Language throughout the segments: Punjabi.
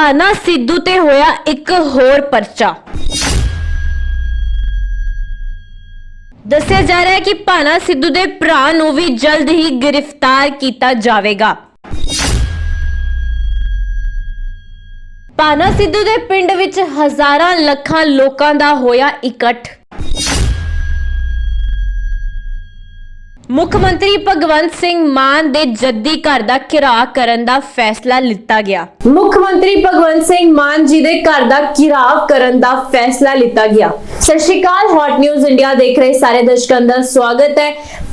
ਪਾਨਾ ਸਿੱਧੂ ਤੇ ਹੋਇਆ ਇੱਕ ਹੋਰ ਪਰਚਾ। ਦੱਸਿਆ ਜਾ ਰਿਹਾ ਹੈ ਕਿ ਭਾਨਾ ਸਿੱਧੂ ਦੇ ਭਰਾ ਨੂੰ ਵੀ ਜਲਦ ਹੀ ਗ੍ਰਿਫਤਾਰ ਕੀਤਾ ਜਾਵੇਗਾ। ਭਾਨਾ ਸਿੱਧੂ ਦੇ ਪਿੰਡ ਵਿੱਚ ਹਜ਼ਾਰਾਂ ਲੱਖਾਂ ਲੋਕਾਂ ਦਾ ਹੋਇਆ ਇਕੱਠ। ਮੁੱਖ ਮੰਤਰੀ ਭਗਵੰਤ ਸਿੰਘ ਮਾਨ ਦੇ ਜੱਦੀ ਘਰ ਦਾ ਘਿਰਾਅ ਕਰਨ ਦਾ ਫੈਸਲਾ ਲਿੱਤਾ ਗਿਆ। ਮੁੱਖ ਮੰਤਰੀ ਭਗਵੰਤ ਸਿੰਘ ਮਾਨ ਜੀ ਦੇ ਘਰ ਦਾ ਘਿਰਾਅ ਕਰਨ ਦਾ ਫੈਸਲਾ ਲਿੱਤਾ ਗਿਆ। ਸਤਿ ਸ਼੍ਰੀ ਅਕਾਲ ਹੌਟ ਨਿਊਜ਼ ਇੰਡੀਆ ਦੇਖ ਰਹੇ ਸਾਰੇ ਦਰਸ਼ਕਾਂ ਦਾ ਸਵਾਗਤ ਹੈ।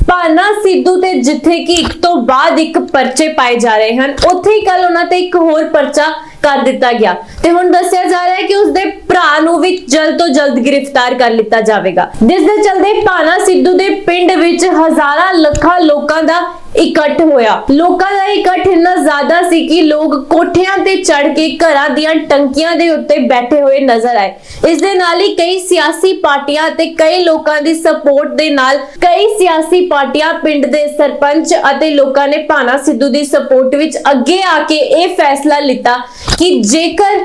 ਭਾਨਾ ਸਿੱਧੂ ਤੇ ਜਿੱਥੇ ਕਿ ਇੱਕ ਤੋਂ ਬਾਅਦ ਇੱਕ ਪਰਚੇ ਪਾਏ ਜਾ ਰਹੇ ਹਨ, ਉੱਥੇ ਹੀ ਕੱਲ ਉਹਨਾਂ ਤੇ ਇੱਕ ਹੋਰ ਪਰਚਾ ਕਰ ਦਿੱਤਾ ਗਿਆ। ਤੇ ਹੁਣ ਦੱਸਿਆ ਜਾ ਰਿਹਾ ਹੈ ਕਿ ਉਸਦੇ ਭਰਾ ਜਲਦ ਤੋਂ ਜਲਦ ਗ੍ਰਿਫਤਾਰ ਕਰ ਲਿੱਤਾ ਜਾਵੇਗਾ। ਜਿਸ ਦੇ ਚਲਦੇ ਪਾਨਾ ਸਿੱਧੂ ਦੇ ਪਿੰਡ ਵਿੱਚ ਹਜ਼ਾਰਾਂ ਲੱਖਾਂ ਲੋਕਾਂ ਦਾ ਇਕੱਠ ਹੋਇਆ। ਲੋਕਾਂ ਦਾ ਇਕੱਠ ਇੰਨਾ ਜ਼ਿਆਦਾ ਸੀ ਕਿ ਲੋਕ ਕੋਠਿਆਂ ਤੇ ਚੜ ਕੇ ਘਰਾਂ ਦੀਆਂ ਟੰਕੀਆਂ ਦੇ ਉੱਤੇ ਬੈਠੇ ਹੋਏ ਨਜ਼ਰ ਆਏ। ਇਸ ਦੇ ਨਾਲ ਹੀ ਕਈ ਸਿਆਸੀ ਪਾਰਟੀਆਂ ਤੇ ਕਈ ਲੋਕਾਂ ਦੀ ਸਪੋਰਟ ਦੇ ਨਾਲ ਕਈ ਸਿਆਸੀ ਪਾਰਟੀਆਂ ਪਿੰਡ ਦੇ ਸਰਪੰਚ ਅਤੇ ਲੋਕਾਂ ਨੇ ਭਾਨਾ ਸਿੱਧੂ ਦੀ ਸਪੋਰਟ ਵਿੱਚ ਅੱਗੇ ਆ ਕੇ ਇਹ ਫੈਸਲਾ ਲਿੱਤਾ ਕਿ ਜੇਕਰ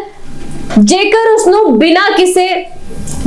ਜੇਕਰ ਉਸ ਨੂੰ ਬਿਨਾਂ ਕਿਸੇ,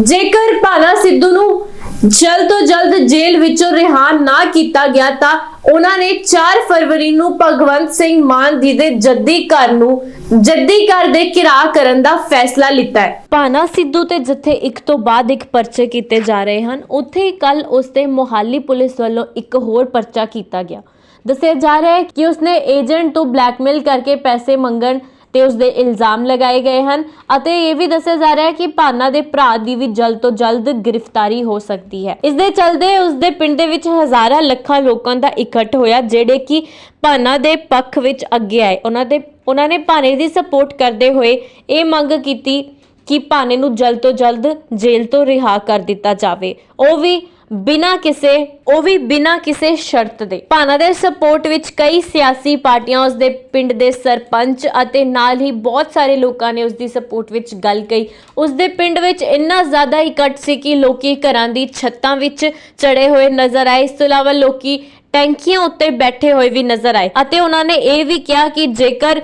ਜੇਕਰ ਭਾਨਾ ਸਿੱਧੂ ਨੂੰ ਜਲਦ ਤੋਂ ਜਲਦ ਜੇਲ੍ਹ ਵਿੱਚੋਂ ਰਿਹਾ ਨਾ ਕੀਤਾ ਗਿਆ ਤਾਂ ਉਹਨਾਂ ਨੇ 4 ਫਰਵਰੀ ਨੂੰ ਭਗਵੰਤ ਸਿੰਘ ਮਾਨ ਜੀ ਦੇ ਜੱਦੀ ਘਰ ਨੂੰ, ਜੱਦੀ ਘਰ ਦੇ ਕਿਰਾਏ ਕਰਨ ਦਾ ਫੈਸਲਾ ਲਿੱਤਾ ਹੈ। ਭਾਨਾ ਸਿੱਧੂ ਤੇ ਜਿੱਥੇ ਇੱਕ ਤੋਂ ਬਾਅਦ ਇੱਕ ਪਰਚੇ ਕੀਤੇ ਜਾ ਰਹੇ ਹਨ, ਉੱਥੇ ਹੀ ਕੱਲ ਉਸ ਤੇ ਮੋਹਾਲੀ ਪੁਲਿਸ ਵੱਲੋਂ ਇੱਕ ਹੋਰ ਪਰਚਾ ਕੀਤਾ ਗਿਆ। ਦੱਸਿਆ ਜਾ ਰਿਹਾ ਹੈ ਕਿ ਉਸਨੇ ਏਜੰਟ ਤੋਂ ਬਲੈਕਮੇਲ ਕਰਕੇ ਪੈਸੇ ਮੰਗਣ ਤੇ ਉਸ ਦੇ ਇਲਜ਼ਾਮ ਲਗਾਏ ਗਏ ਹਨ ਅਤੇ ਇਹ ਵੀ ਦੱਸਿਆ ਜਾ ਰਿਹਾ ਹੈ ਕਿ ਭਾਨਾ ਦੇ ਭਰਾ ਦੀ ਵੀ ਜਲਦ ਤੋਂ ਜਲਦ ਗ੍ਰਿਫਤਾਰੀ ਹੋ ਸਕਦੀ ਹੈ। ਇਸ ਦੇ ਚਲਦੇ ਉਸ ਦੇ ਪਿੰਡ ਦੇ ਵਿੱਚ ਹਜ਼ਾਰਾਂ ਲੱਖਾਂ ਲੋਕਾਂ ਦਾ ਇਕੱਠ ਹੋਇਆ, ਜਿਹੜੇ ਕਿ ਭਾਨਾ ਦੇ ਪੱਖ ਵਿੱਚ ਅੱਗੇ ਆਏ। ਉਹਨਾਂ ਦੇ, ਉਹਨਾਂ ਨੇ ਭਾਨੇ ਦੀ ਸਪੋਰਟ ਕਰਦੇ ਹੋਏ ਇਹ ਮੰਗ ਕੀਤੀ ਕਿ ਭਾਨੇ ਨੂੰ ਜਲਦ ਤੋਂ ਜਲਦ ਜੇਲ੍ਹ ਤੋਂ ਰਿਹਾ ਕਰ ਦਿੱਤਾ ਜਾਵੇ। ਉਹ ਵੀ ਬਿਨਾਂ ਕਿਸੇ, ਉਹ ਵੀ ਬਿਨਾਂ ਕਿਸੇ ਸ਼ਰਤ ਦੇ। ਭਾਨਾ ਦੇ ਸਪੋਰਟ ਵਿੱਚ ਕਈ ਸਿਆਸੀ ਪਾਰਟੀਆਂ ਉਸ ਦੇ ਪਿੰਡ ਦੇ ਸਰਪੰਚ ਅਤੇ ਨਾਲ ਹੀ ਬਹੁਤ ਸਾਰੇ ਲੋਕਾਂ ਨੇ ਉਸ ਦੀ ਸਪੋਰਟ ਵਿੱਚ ਗੱਲ ਕਹੀ। ਉਸ ਦੇ ਪਿੰਡ ਵਿੱਚ ਇੰਨਾ ਜ਼ਿਆਦਾ ਇਕੱਠ ਸੀ ਕਿ ਲੋਕੀ ਘਰਾਂ ਦੀ ਛੱਤਾਂ ਵਿੱਚ ਚੜੇ ਹੋਏ ਨਜ਼ਰ ਆਏ। ਇਸ ਤੋਂ ਇਲਾਵਾ ਲੋਕੀ ਟੈਂਕੀਆਂ ਉੱਤੇ ਬੈਠੇ ਹੋਏ ਵੀ ਨਜ਼ਰ ਆਏ ਅਤੇ ਉਹਨਾਂ ਨੇ ਇਹ ਵੀ ਕਿਹਾ ਕਿ ਜੇਕਰ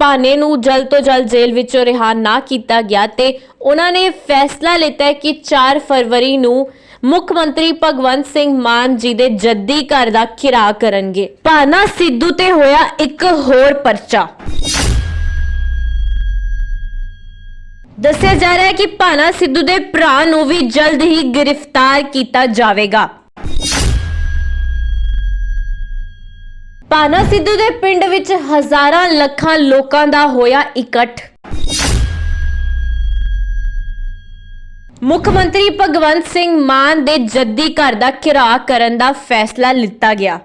ਭਾਨੇ ਨੂੰ ਜਲਦ ਤੋਂ ਜਲਦ ਜੇਲ੍ਹ ਵਿੱਚੋਂ ਰਿਹਾ ਨਾ ਕੀਤਾ ਗਿਆ ਤੇ ਉਹਨਾਂ ਨੇ ਫੈਸਲਾ ਲਿੱਤਾ ਕਿ 4 ਫਰਵਰੀ ਨੂੰ ਮੁੱਖ ਮੰਤਰੀ ਭਗਵੰਤ ਸਿੰਘ ਮਾਨ ਜੀ ਦੇ ਜੱਦੀ ਘਰ ਦਾ ਘਿਰਾ ਕਰਨਗੇ। ਭਾਨਾ ਸਿੱਧੂ ਤੇ ਹੋਇਆ ਇੱਕ ਹੋਰ ਪਰਚਾ। ਦੱਸਿਆ ਜਾ ਰਿਹਾ ਹੈ ਕਿ ਭਾਨਾ ਸਿੱਧੂ ਦੇ ਭਰਾ ਨੂੰ ਵੀ ਜਲਦ ਹੀ ਗ੍ਰਿਫਤਾਰ ਕੀਤਾ ਜਾਵੇਗਾ। ਭਾਨਾ ਸਿੱਧੂ ਦੇ ਪਿੰਡ ਵਿੱਚ ਹਜ਼ਾਰਾਂ ਲੱਖਾਂ ਲੋਕਾਂ ਦਾ ਹੋਇਆ ਇਕੱਠ। ਮੁੱਖ ਮੰਤਰੀ ਭਗਵੰਤ ਸਿੰਘ ਮਾਨ ਦੇ ਜੱਦੀ ਘਰ ਦਾ ਘਿਰਾਅ ਕਰਨ ਦਾ ਫੈਸਲਾ ਲਿੱਤਾ ਗਿਆ।